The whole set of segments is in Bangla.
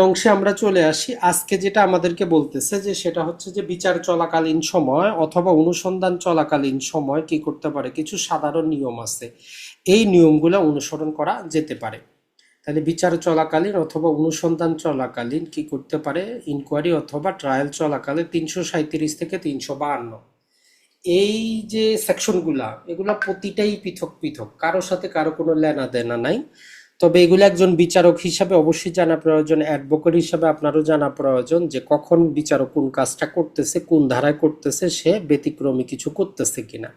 অংশে আমরা চলে আসি। আজকে যেটা আমাদেরকে বলতেছে যে সেটা হচ্ছে যে বিচার চলাকালীন সময় অথবা অনুসন্ধান চলাকালীন সময় কি করতে পারে, কিছু সাধারণ নিয়ম আছে। এই নিয়মগুলো অনুসরণ করা যেতে পারে। তাহলে বিচার চলাকালীন অথবা অনুসন্ধান চলাকালীন কি করতে পারে ইনকোয়ারি অথবা ট্রায়াল চলাকালে তিনশো সাঁত্রিশ থেকে তিনশো বাহান্ন। এই যে সেকশনগুলা এগুলা প্রতিটাই পৃথক পৃথক। কারোর সাথে কারও কোনো লেনা দেনা নাই। তবে এগুলো একজন বিচারক হিসাবে অবশ্যই জানা প্রয়োজন, অ্যাডভোকেট হিসাবে আপনারও জানা প্রয়োজন যে কখন বিচারক কোন কাজটা করতেছে, কোন ধারায় করতেছে, সে ব্যতিক্রমী কিছু করতেছে কিনা।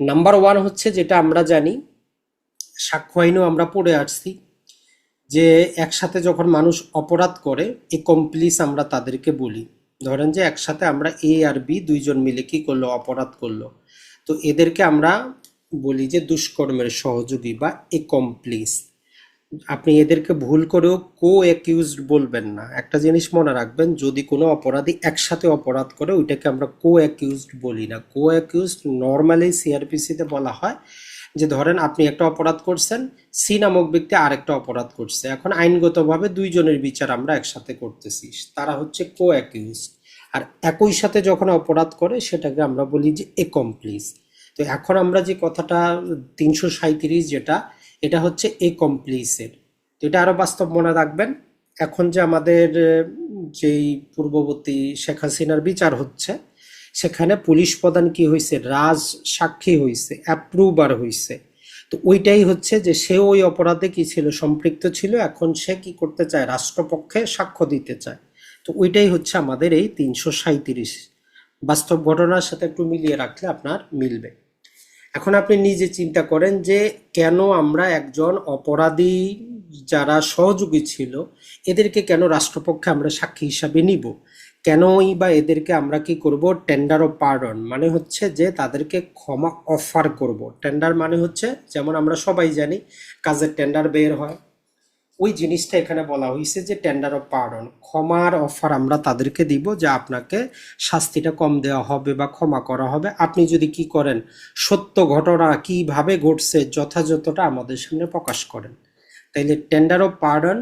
নাম্বার ওয়ান হচ্ছে যেটা আমরা জানি, সাক্ষ্য আইনেও আমরা পড়ে আসছি যে একসাথে যখন মানুষ অপরাধ করে এ কমপ্লিস আমরা তাদেরকে বলি। ধরেন যে একসাথে আমরা এ আর বি দুইজন মিলে কি করল, অপরাধ করল। তো এদেরকে আমরা বলি যে দুষ্কর্মের সহযোগী বা এ কমপ্লিস আপনি এদেরকে ভুল করেও কো অ্যাকিউজড বলবেন না। একটা জিনিস মনে রাখবেন, যদি কোনো অপরাধী একসাথে অপরাধ করে, ওইটাকে আমরা কো অ্যাকিউজড বলি না। কো অ্যাকিউজড নর্মালি সিআরপিসিতে বলা হয় যে, ধরেন আপনি একটা অপরাধ করছেন সি নামক ব্যক্তি আরেকটা অপরাধ করছে। এখন আইনগতভাবে দুইজনের বিচার আমরা একসাথে করতেছি। তারা হচ্ছে কো অ্যাকিউজড আর একই সাথে যখন অপরাধ করে, সেটাকে আমরা বলি যে একমপ্লিস তো এখন আমরা যে কথাটা তিনশো সাঁত্রিশ যেটা এটা হচ্ছে এ কমপ্লিসের। তো এটা আরও বাস্তব মনে রাখবেন। এখন যে আমাদের যেই পূর্ববর্তী শেখ হাসিনার বিচার হচ্ছে, সেখানে পুলিশ প্রধান কি হয়েছে রাজ সাক্ষী হয়েছে অ্যাপ্রুভার হয়েছে তো ওইটাই হচ্ছে যে সে ওই অপরাধে কি ছিল? সম্পৃক্ত ছিল। এখন সে কি করতে চায়? রাষ্ট্রপক্ষে সাক্ষ্য দিতে চায়। তো ওইটাই হচ্ছে আমাদের এই তিনশো সাঁত্রিশ বাস্তব ঘটনার সাথে একটু মিলিয়ে রাখলে আপনার মিলবে। এখন আপনি নিজে চিন্তা করেন যে কেন আমরা একজন অপরাধী যারা সহযোগী ছিল, এদেরকে কেন রাষ্ট্রপক্ষে আমরা সাক্ষী হিসাবে নিব? কেনই বা এদেরকে আমরা কি করব? টেন্ডার অফ পার্ডন মানে হচ্ছে যে তাদেরকে ক্ষমা অফার করব। টেন্ডার মানে হচ্ছে, যেমন আমরা সবাই জানি, কাজের টেন্ডার বের হয় ওই জিনিসটা এখানে বলা হয়েছে যে টেন্ডার অফ পার্ডন ক্ষমার অফার আমরা তাদেরকে দিব যে আপনাকে শাস্তিটা কম দেওয়া হবে বা ক্ষমা করা হবে। আপনি যদি কি করেন, সত্য ঘটনা কীভাবে ঘটছে, যথাযথটা আমাদের সামনে প্রকাশ করেন। তাইলে টেন্ডার অফ পার্ডন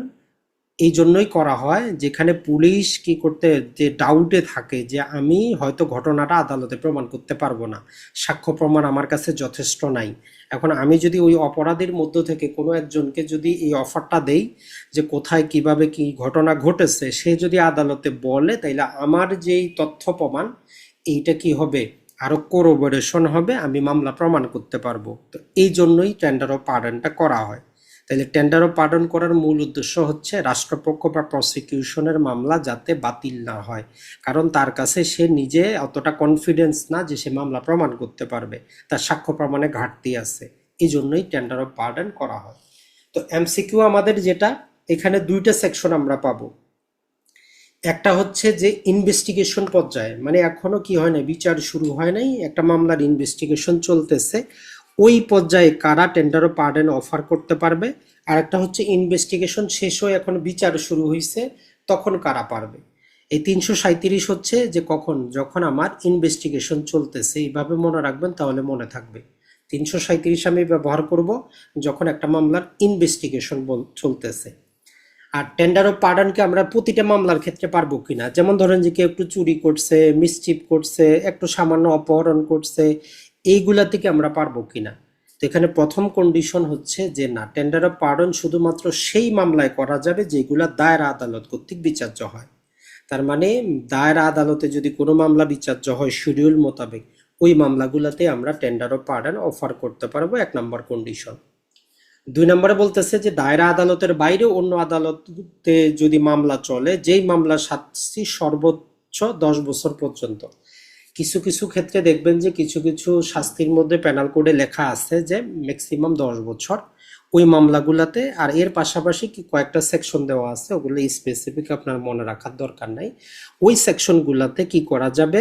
এই জন্যই করা হয় যেখানে পুলিশ কি করতে, যে ডাউটে থাকে যে আমি হয়তো ঘটনাটা আদালতে প্রমাণ করতে পারব না। সাক্ষ্য প্রমাণ আমার কাছে যথেষ্ট নাই। এখন আমি যদি ওই অপরাধীর মধ্য থেকে কোনো একজনকে যদি এই অফারটা দেই যে কোথায় কীভাবে কি ঘটনা ঘটেছে, সে যদি আদালতে বলে, তাইলে আমার যেই তথ্য প্রমাণ, এইটা কি হবে? আরও কোরোবোরেশন হবে, আমি মামলা প্রমাণ করতে পারব। তো এই জন্যই টেন্ডার অফ পার্ডনটা করা হয়। তাহলে টেন্ডার অফ পার্ডন করার মূল উদ্দেশ্য হচ্ছে রাষ্ট্রপক্ষ বা প্রসিকিউশনের মামলা যাতে বাতিল না হয়। কারণ তার কাছে সে নিজে অতটা কনফিডেন্স না যে সে মামলা প্রমাণ করতে পারবে। তার সাক্ষ্য প্রমাণে ঘাটতি আছে। এই জন্যই টেন্ডার অফ পার্ডন করা হয়। তো এমসিকিউ আমাদের যেটা, এখানে দুইটা সেকশন আমরা পাবো। একটা হচ্ছে যে ইনভেস্টিগেশন পর্যায়ে মানে এখনও কি হয় না বিচার শুরু হয় নাই, একটা মামলার ইনভেস্টিগেশন চলতেছে। ওই পর্যায়ে কারা টেন্ডার পার্ডেন অফার করতে পারবে? আর একটা হচ্ছে ইনভেস্টিগেশন শেষ হয়ে এখন বিচার শুরু হয়েছে তখন কারা পারবে? এই তিনশো সাঁত্রিশ হচ্ছে যে কখন, যখন আমার ইনভেস্টিগেশন চলতেছে, এইভাবে মনে রাখবেন তাহলে মনে থাকবে। তিনশো সাঁত্রিশ আমি ব্যবহার করব যখন একটা মামলার ইনভেস্টিগেশন চলতেছে। আর টেন্ডার অফ পার্ডনকে আমরা প্রতিটা মামলার ক্ষেত্রে পারব কিনা? যেমন ধরেন যে কেউ একটু চুরি করছে মিসচিপ করছে, একটু সামান্য অপহরণ করছে এইগুলা থেকে আমরা পারব কিনা? তো এখানে প্রথম কন্ডিশন হচ্ছে যে না টেন্ডার অফ পার্ডন শুধুমাত্র সেই মামলায় করা যাবে যেগুলা দায়রা আদালত কর্তৃক বিচার্য হয়। তার মানে দায়রা আদালতে যদি কোনো মামলা বিচার্য হয় শিডিউল মোতাবেক, ওই মামলাগুলোতে আমরা টেন্ডার অফ পার্ডন অফার করতে পারব, এক নম্বর কন্ডিশন দুই নম্বরে বলতেছে যে দায়রা আদালতের বাইরে অন্য আদালতে যদি মামলা চলে, যেই মামলা শাস্তি সর্বোচ্চ দশ বছর পর্যন্ত কিছু কিছু ক্ষেত্রে দেখবেন যে কিছু কিছু শাস্তির মধ্যে প্যানাল কোডে লেখা আছে যে ম্যাক্সিমাম দশ বছর। ওই মামলাগুলাতে আর এর পাশাপাশি কি কয়েকটা সেকশন দেওয়া আছে, ওগুলো স্পেসিফিক আপনার মনে রাখার দরকার নাই। ওই সেকশনগুলাতে কি করা যাবে?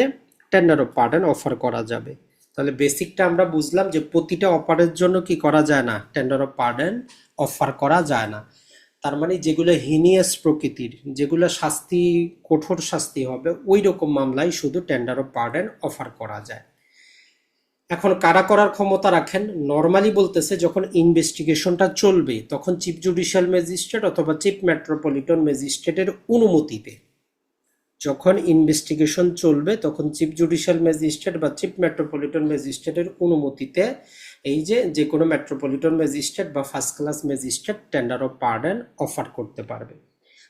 টেন্ডার অফ পার্ডন অফার করা যাবে। তাহলে বেসিকটা আমরা বুঝলাম যে প্রতিটা অফারের জন্য কি করা যায় না? টেন্ডার অফ পার্ডন অফার করা যায় না। তার মানে যেগুলো হিনিয়াস প্রকৃতির, যেগুলো শাস্তি, কঠোর শাস্তি হবে ওই রকম মামলায় শুধু টেন্ডার অফ পার্ডেন অফার করা যায়। এখন কারা করার ক্ষমতা রাখেন? নর্মালি বলতেছে যখন ইনভেস্টিগেশনটা চলবে, তখন চিফ জুডিশিয়াল ম্যাজিস্ট্রেট অথবা চিফ মেট্রোপলিটন ম্যাজিস্ট্রেটের অনুমতিতে যখন ইনভেস্টিগেশন চলবে, তখন চিফ জুডিশিয়াল ম্যাজিস্ট্রেট বা চিফ মেট্রোপলিটন ম্যাজিস্ট্রেটের অনুমতিতে এই যে যে কোনো মেট্রোপলিটন ম্যাজিস্ট্রেট বা first class magistrate tender of pardon offer করতে পারবে।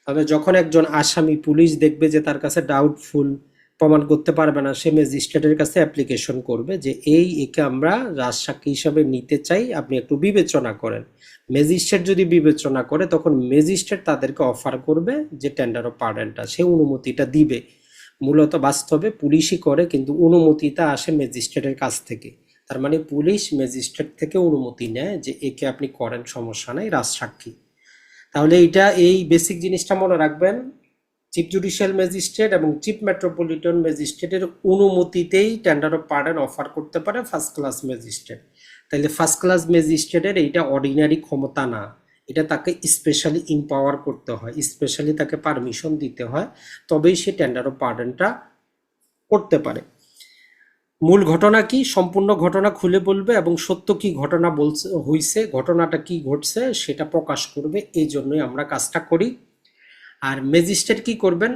তবে যখন একজন আসামি, পুলিশ দেখবে যে তার কাছে ডাউটফুল প্রমাণ করতে পারবে না, সে ম্যাজিস্ট্রেটের কাছে অ্যাপ্লিকেশন করবে যে এই একে আমরা রাজসাক্ষী হিসাবে নিতে চাই, আপনি একটু বিবেচনা করেন। ম্যাজিস্ট্রেট যদি বিবেচনা করে, তখন ম্যাজিস্ট্রেট তাদেরকে অফার করবে যে টেন্ডার অফ পার্ডেনটা সে অনুমতিটা দিবে। মূলত বাস্তবে পুলিশই করে, কিন্তু অনুমতিটা আসে ম্যাজিস্ট্রেটের কাছ থেকে। তার মানে পুলিশ ম্যাজিস্ট্রেট থেকে অনুমতি নেয় যে একে আপনি করেন, সমস্যা নাই, রাজসাক্ষী। তাহলে এইটা, এই বেসিক জিনিসটা মনে রাখবেন চিফ জুডিশিয়াল ম্যাজিস্ট্রেট এবং চিফ মেট্রোপলিটন ম্যাজিস্ট্রেটের অনুমতিতেই টেন্ডার অফ পার্ডন অফার করতে পারে ফার্স্ট ক্লাস ম্যাজিস্ট্রেট তাহলে ফার্স্ট ক্লাস ম্যাজিস্ট্রেটের এইটা অর্ডিনারি ক্ষমতা না। এটা তাকে স্পেশালি ইম্পাওয়ার করতে হয় স্পেশালি তাকে পারমিশন দিতে হয়, তবেই সে টেন্ডার অফ পার্ডনটা করতে পারে। মূল ঘটনা কি? সম্পূর্ণ ঘটনা খুলে বলবে এবং সত্য কি ঘটনা বলছে, হইছে, ঘটনাটা কি ঘটছে সেটা প্রকাশ করবে এই জন্যই আমরা কাজটা করি। আর ম্যাজিস্ট্রেট কি করবেন?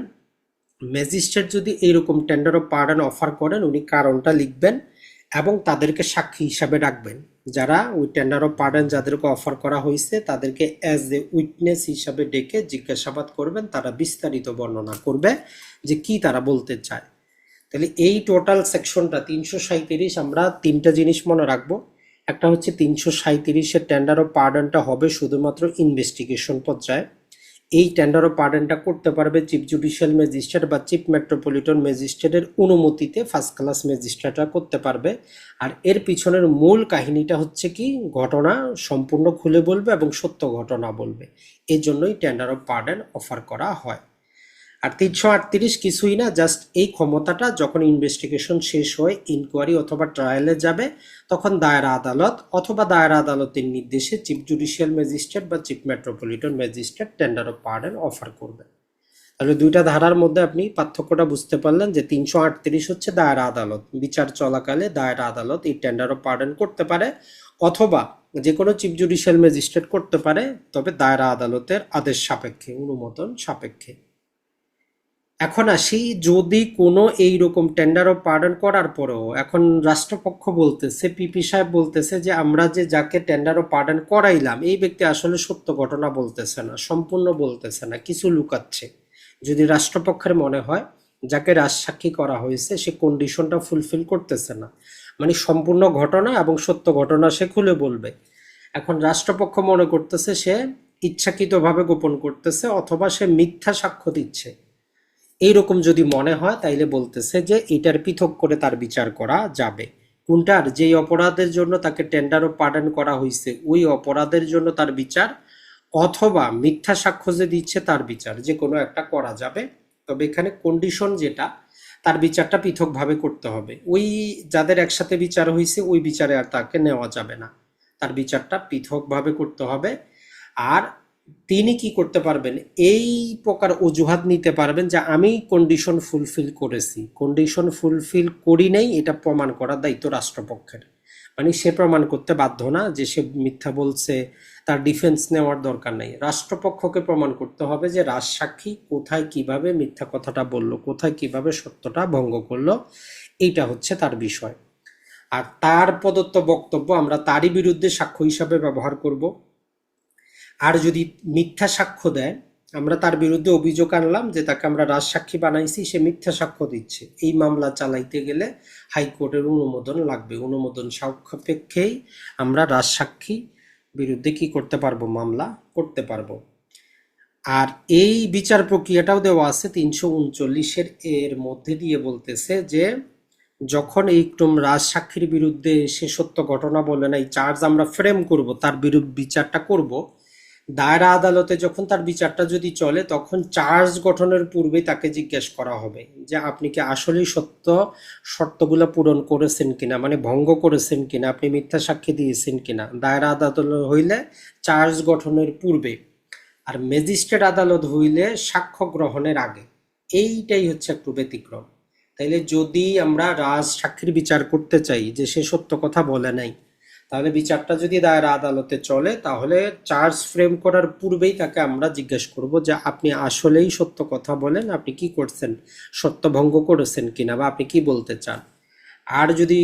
ম্যাজিস্ট্রেট যদি এইরকম টেন্ডার অফ পার্ডন অফার করেন, উনি কারণটা লিখবেন এবং তাদেরকে সাক্ষী হিসাবে ডাকবেন যারা ওই টেন্ডার অফ পার্ডন যাদেরকে অফার করা হয়েছে, তাদেরকে অ্যাজ এ উইটনেস হিসাবে ডেকে জিজ্ঞাসাবাদ করবেন, তারা বিস্তারিত বর্ণনা করবে যে কি তারা বলতে চায়। তাহলে এই টোটাল সেকশনটা তিনশো সাঁইত্রিশ, আমরা তিনটা জিনিস মনে রাখব। একটা হচ্ছে তিনশো সাঁইত্রিশের টেন্ডার অফ পার্ডনটা হবে শুধুমাত্র ইনভেস্টিগেশন পর্যায়ে। এই টেন্ডার অফ পার্ডেনটা করতে পারবে চিফ জুডিশিয়াল ম্যাজিস্ট্রেট বা চিফ মেট্রোপলিটন ম্যাজিস্ট্রেটের অনুমতিতে ফার্স্ট ক্লাস ম্যাজিস্ট্রেটরা করতে পারবে। আর এর পিছনের মূল কাহিনীটা হচ্ছে কি, ঘটনা সম্পূর্ণ খুলে বলবে এবং সত্য ঘটনা বলবে। এজন্যই জন্যই টেন্ডার অফ পার্ডেন অফার করা হয়। আর তিনশো আটত্রিশ কিছুই না জাস্ট এই ক্ষমতাটা যখন ইনভেস্টিগেশন শেষ হয় ইনকোয়ারি অথবা ট্রায়ালে যাবে, তখন দায়রা আদালত অথবা দায়রা আদালতের নির্দেশে চিফ জুডিশিয়াল ম্যাজিস্ট্রেট বা chief metropolitan magistrate tender of pardon offer করবে। তাহলে দুইটা ধারার মধ্যে আপনি পার্থক্যটা বুঝতে পারলেন যে তিনশো আটত্রিশ হচ্ছে দায়রা আদালত। বিচার চলাকালে দায়রা আদালত এই টেন্ডার অফ পার্ডন করতে পারে, অথবা যে কোনো চিফ জুডিশিয়াল ম্যাজিস্ট্রেট করতে পারে, তবে দায়রা আদালতের আদেশ সাপেক্ষে, অনুমোদন সাপেক্ষে। এখন আসি, যদি কোনো এই রকম টেন্ডার অফ পার্ডন করার পরেও এখন রাষ্ট্রপক্ষ বলতেছে পিপি সাহেব বলতেছে যে আমরা যে যাকে টেন্ডার অফ পার্ডন করাইলাম, এই ব্যক্তি আসলে সত্য ঘটনা বলতেছে না, সম্পূর্ণ বলতেছে না, কিছু লুকাচ্ছে। যদি রাষ্ট্রপক্ষের মনে হয় যাকে রাজসাক্ষী করা হয়েছে, সে কন্ডিশনটা ফুলফিল করতেছে না। মানে সম্পূর্ণ ঘটনা এবং সত্য ঘটনা সে খুলে বলবে। এখন রাষ্ট্রপক্ষ মনে করতেছে সে ইচ্ছাকৃতভাবে গোপন করতেছে অথবা সে মিথ্যা সাক্ষ্য দিচ্ছে। এইরকম যদি মনে হয়, তাইলে বলতেছে যে, এটার পৃথক করে তার বিচার করা যাবে। কোনটার যেই অপরাধের জন্য তাকে টেন্ডার ও পার্ডন করা হয়েছে ওই অপরাধের জন্য তার বিচার অথবা মিথ্যা সাক্ষ্য যে দিচ্ছে তার বিচার, যে কোনো একটা করা যাবে। তবে এখানে কন্ডিশন যেটা, তার বিচারটা পৃথকভাবে করতে হবে। ওই যাদের একসাথে বিচার হয়েছে ওই বিচারে আর তাকে নেওয়া যাবে না। তার বিচারটা পৃথকভাবে করতে হবে। আর তিনি কি করতে পারবেন? এই প্রকার অজুহাত নিতে পারবেন যে আমি কন্ডিশন ফুলফিল করেছি। কন্ডিশন ফুলফিল করি নাই, এটা প্রমাণ করার দায়িত্ব রাষ্ট্রপক্ষের। মানে সে প্রমাণ করতে বাধ্য না যে সে মিথ্যা বলছে, তার ডিফেন্স নেওয়ার দরকার নেই। রাষ্ট্রপক্ষকে প্রমাণ করতে হবে যে রাজসাক্ষী কোথায় কীভাবে মিথ্যা কথাটা বলল, কোথায় কীভাবে সত্যটা ভঙ্গ করল, এইটা হচ্ছে তার বিষয়। আর তার প্রদত্ত বক্তব্য আমরা তারই বিরুদ্ধে সাক্ষ্য হিসাবে ব্যবহার করব। আর যদি মিথ্যা সাক্ষ্য দেয়, আমরা তার বিরুদ্ধে অভিযোগ আনলাম যে তাকে আমরা রাজসাক্ষী বানাইছি, সে মিথ্যা সাক্ষ্য দিচ্ছে। এই মামলা চালাইতে গেলে হাইকোর্টের অনুমোদন লাগবে। অনুমোদন সাপেক্ষেই আমরা রাজসাক্ষী বিরুদ্ধে কি করতে পারব, মামলা করতে পারব। আর এই বিচার প্রক্রিয়াটাও দেওয়া আছে তিনশো উনচল্লিশের এর মধ্যে দিয়ে বলতেছে যে, যখন এই ক্রম রাজসাক্ষীর বিরুদ্ধে সে সত্য ঘটনা বলে না এই চার্জ আমরা ফ্রেম করব, তার বিরুদ্ধে বিচারটা করব দায়রা আদালতে যখন তার বিচারটা যদি চলে, তখন চার্জ গঠনের পূর্বে তাকে জিজ্ঞেস করা হবে যে, আপনি কি আসলেই সত্য শর্তগুলো পূরণ করেছেন কিনা? মানে ভঙ্গ করেছেন কিনা? আপনি মিথ্যা সাক্ষী দিয়েছেন কিনা? দায়রা আদালত হইলে চার্জ গঠনের পূর্বে আর ম্যাজিস্ট্রেট আদালত হইলে সাক্ষ্য গ্রহণের আগে। এইটাই হচ্ছে একটু ব্যতিক্রম। তাইলে যদি আমরা রাজ সাক্ষীর বিচার করতে চাই যে সে সত্য কথা বলে নাই তাহলে বিচারটা যদি দায়ের আদালতে চলে, তাহলে চার্জ ফ্রেম করার পূর্বেই তাকে আমরা জিজ্ঞেস করব যে আপনি আসলেই সত্য কথা বলেন, আপনি কি করছেন? সত্যভঙ্গ করেছেন কিনা বা আপনি কি বলতে চান? আর যদি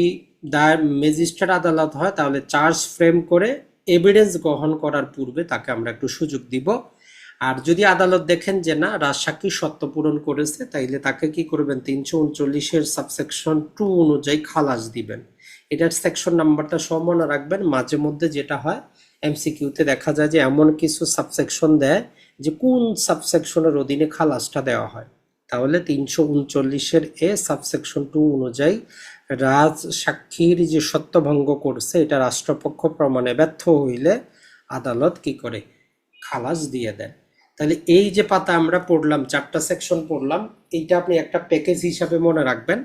দায়ের ম্যাজিস্ট্রেট আদালত হয়, তাহলে চার্জ ফ্রেম করে এভিডেন্স গ্রহণ করার পূর্বে তাকে আমরা একটু সুযোগ দিব। আর যদি আদালত দেখেন যে না, রাজসাক্ষী সত্য পূরণ করেছে, তাইলে তাকে কি করবেন? তিনশো উনচল্লিশের সাবসেকশন টু অনুযায়ী খালাস দিবেন। এটার সেকশন নাম্বারটা সব মনে রাখবেন। মাঝে মধ্যে যেটা হয় এমসিকিউতে দেখা যায় যে এমন কিছু সাবসেকশন দেয় যে কোন সাবসেকশনের অধীনে খালাসটা দেওয়া হয়। তাহলে তিনশো উনচল্লিশের এ সাবসেকশন টু অনুযায়ী রাজ সাক্ষীর যে সত্যভঙ্গ করছে, এটা রাষ্ট্রপক্ষ প্রমাণে ব্যর্থ হইলে আদালত কি করে? খালাস দিয়ে দেয় তাহলে এই যে পাতা আমরা পড়লাম, চারটা সেকশন পড়লাম, এইটা আপনি একটা প্যাকেজ হিসাবে মনে রাখবেন।